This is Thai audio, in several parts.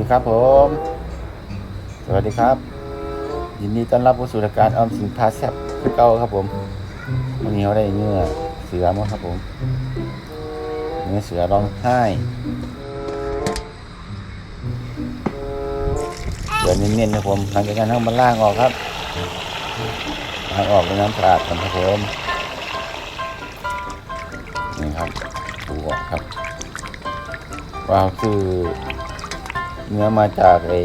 ดีครับผม สวัสดีครับ ยินดีต้อนรับเข้าสู่รายการออมสินพาแซบคือเก่าครับผมวันนี้เราได้เนื้อเสือมาครับผมเนื้อเสือร้องไห้เดี๋ยวเน้นๆครับผมหลังจากนั้นเรามาล่างออกครับล้างออกด้วยน้ำสะอาดก่อนครับผมนี่ครับดูออกครับว้าวคือ เนื้อมาจากไอ้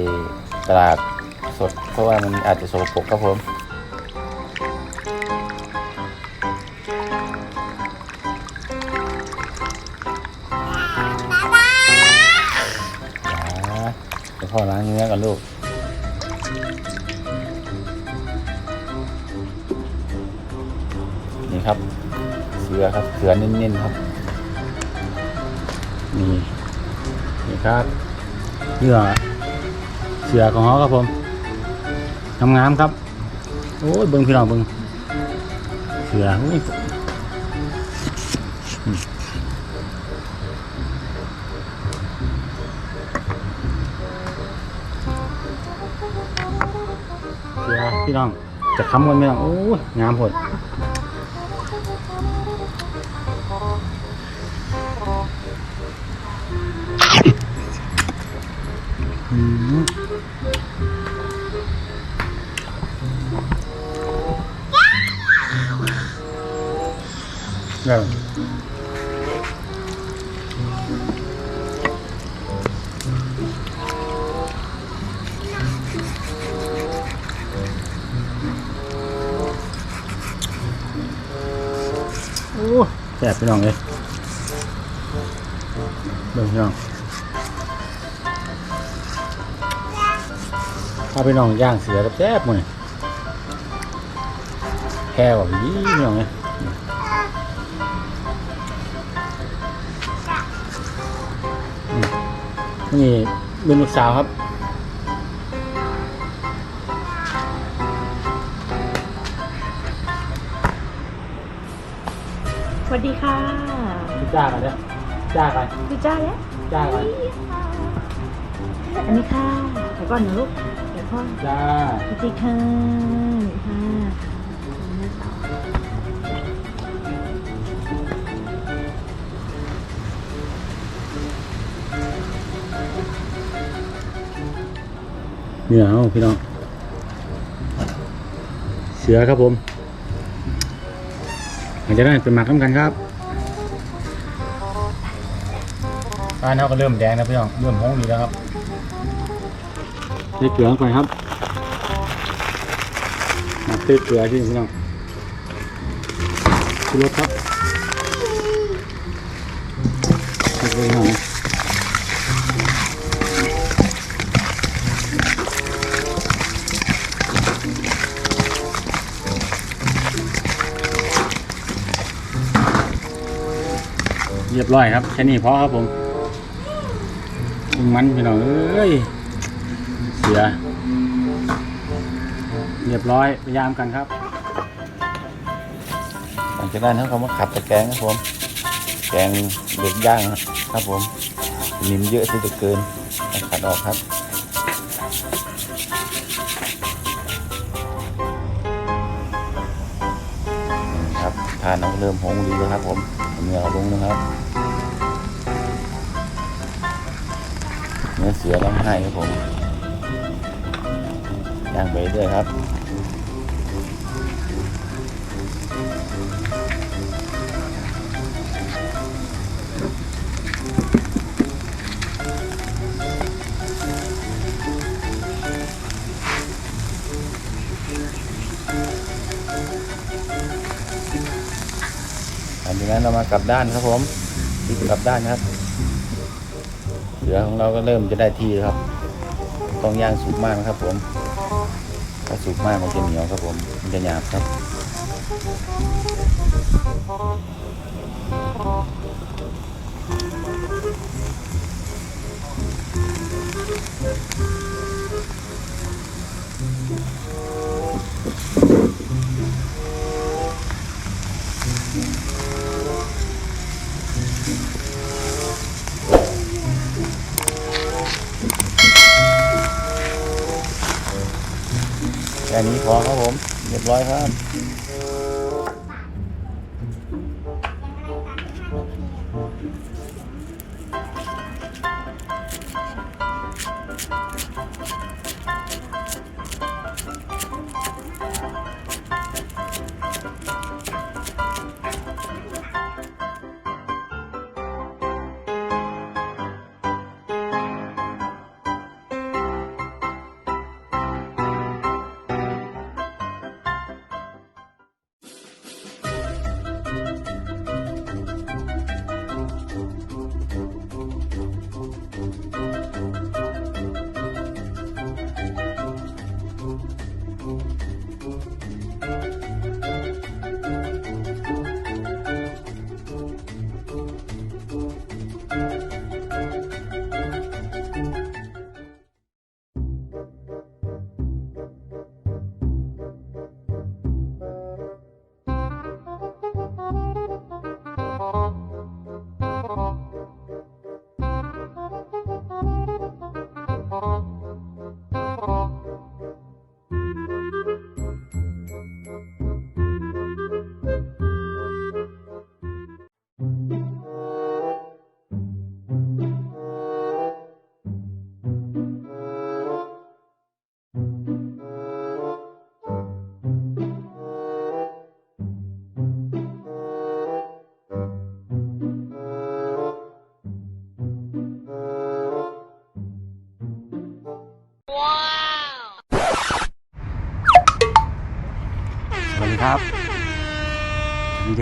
ตลาดสด เพราะว่ามันอาจจะสกปรกครับผมอ่าเดี๋ยวพ่อล้างเนื้อกันลูกนี่ครับเสือครับเสือเน้นๆครับนี่นี่ครับ เนื้อเสือของเขาครับผมงามๆครับ โอ้ยเบิ้งพี่น้องเบิ้งเสือเสือพี่น้องจะค้ำกันพี่น้องโอ้ยงามหด เดี๋ยวโอ้แซ่บพี่น้องเลยเบิ่งพี่น้องถ้าพี่น้องย่างเสือกับแซ่บมดเลยแค่ว่าดีพี่น้องเลย นี่เป็นลูกสาวครับ สวัสดีค่ะจ้ากันเนี่ยจ้ากันดูจ้าแล้วจ้ากันอันนี้ค่ะเดี๋ยวก่อนนะลูกเดี๋ยวพ่อจ้า สวัสดีค่ะค่ะ นี่ยเอาพี่น้อง เสือครับผมหลังจากนั้นเป็นหมักน้ำกันครับป้านเขาก็เริ่มแดงนะพี่น้อง เริ่มห้องดีแล้วครับใส่เกลือลงไปครับหมักเติเกลือที่พี่น้องชูรสครับใส่ไปหน่อย เรียบร้อยครับแค่นี้พอครับผมมันพี่น้องเอ้ยเสีย เรียบร้อยพยายามกันครับหลังจากนั้นเขามาขัดตะแกรงครับผมแกงเด็กย่างครับผมนิ่มเยอะสิจะเกินขัดออกครับนี่ครับทานน้องเริ่มหงดีแล้วครับผม เนื้อลงนะครับเนื้อเสือร้องให้ครับผมย่างไปเรื่อยครับ จากนั้นเรามากลับด้านครับผมที่กลับด้านครับเสือของเราก็เริ่มจะได้ที่ครับต้องย่างสุกมากนะครับ ผมถ้าสุกมากมันจะเหนียวครับ ผมมันจะหยาบครับ ค่นี้พอครับผม เรียบร้อยครับ ส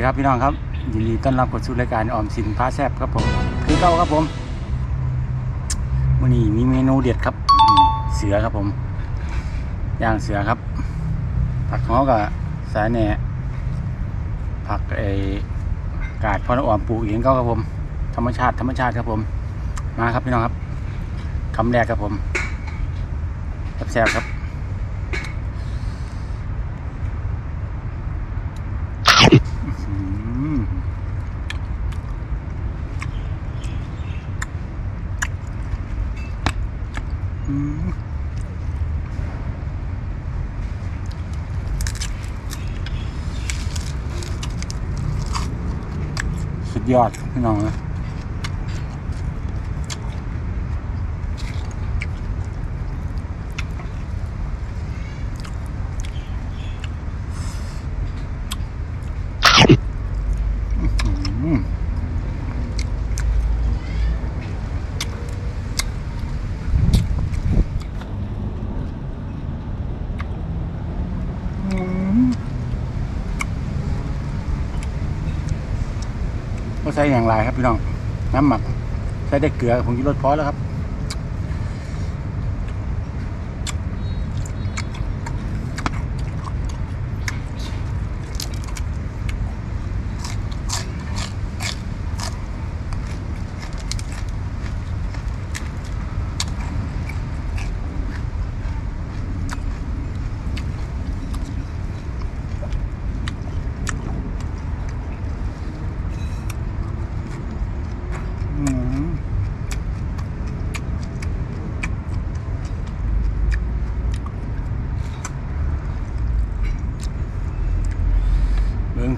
ดีครับพี่น้องครับยินดีต้อนรับเข้าสู่รายการออมสินพาแซบครับผมคือเก้าครับผมวันนี้มีเมนูเด็ดครับเสือครับผมย่างเสือครับ ผักของเขากับสายแหน่ผักไอกาดพอนอ่อมปลูกเองก็ครับผม ธรรมชาติธรรมชาติครับผม มาครับพี่น้องครับคำแรกครับผมแซ่บครับ ยอดพี่น้องนะอืมอืม ก็ใส่อย่างไรครับพี่น้อง น้ำหมัก ใส่ได้เกลือผมกินรสพอแล้วครับ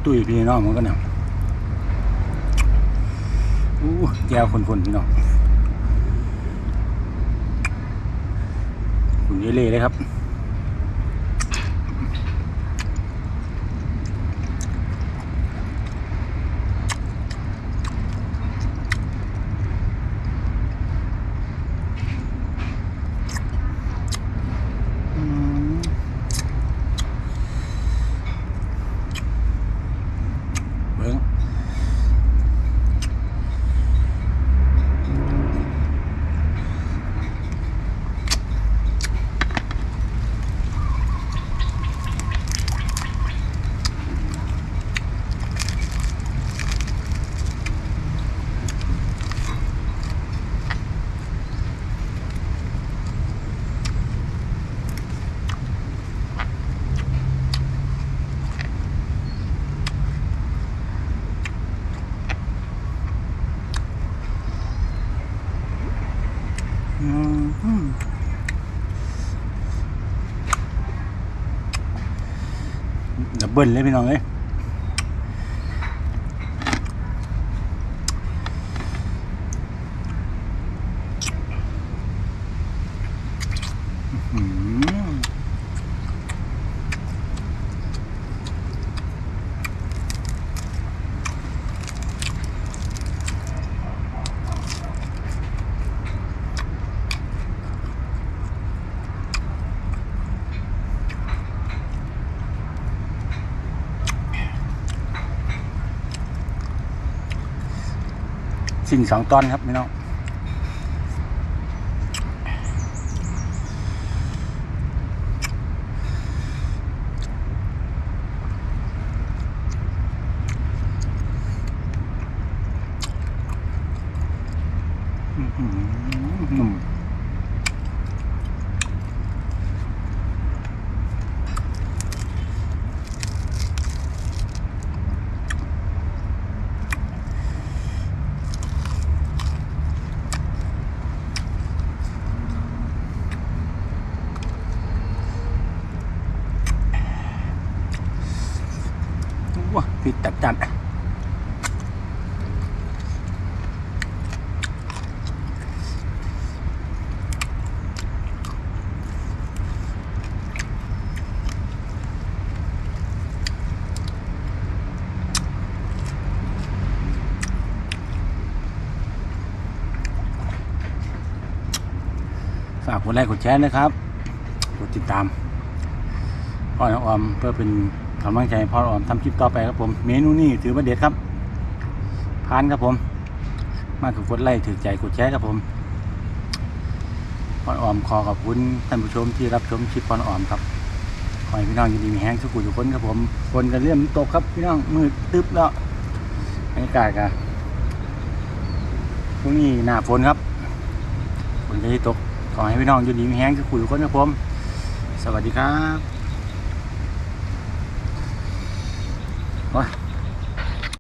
ตุ้ยพี่น้องมันก็หนังอู้แก้วคนๆพี่น้องคุณเล่เลยครับ ดัเบิลเลยพี่น้องเอ้ย สิ่งสองตอนครับพี่น้องอื้อหือนุ่ม ว้าผิดจัดจัดฝากกดไลค์กดแชร์นะครับ กดติดตามพ่อน้องออมเพื่อเป็น กำลังใจพ่อองออมทำคลิปต่อไปครับผม เมนูนี้ถือว่าเด็ดครับพานครับผม มากกดไลค์ถือใจกดแชร์ครับผมพ่อองอมขอขอบคุณท่านผู้ชมที่รับชมคลิปพ่อองอมครับขอให้พี่น้องยินดีมีแห้งทุกคนทุกคนครับผมฝนกันเริ่มตกครับพี่น้องมืดตึ๊บแล้วบรรยากาศกันช่วงนี้หน้าฝนครับฝนจะตกขอให้พี่น้องยู่ดีมีแห้งทุกคนทุกคนครับผม สวัสดีครับ